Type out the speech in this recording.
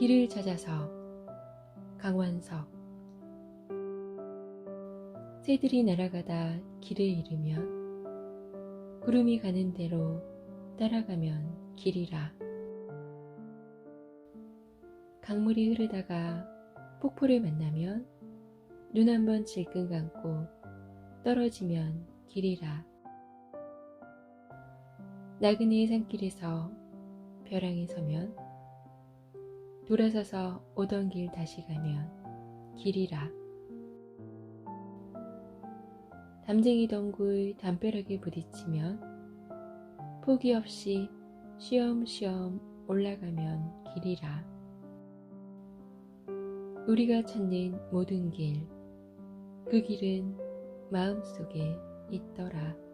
길을 찾아서 강완석. 새들이 날아가다 길을 잃으면 구름이 가는 대로 따라가면 길이라. 강물이 흐르다가 폭포를 만나면 눈 한번 질끈 감고 떨어지면 길이라. 나그네의 산길에서 벼랑이 서면 돌아서서 오던 길 다시 가면 길이라 담쟁이 덩굴 담벼락에 부딪히면 포기 없이 쉬엄쉬엄 올라가면 길이라 우리가 찾는 모든 길, 그 길은 마음속에 있더라.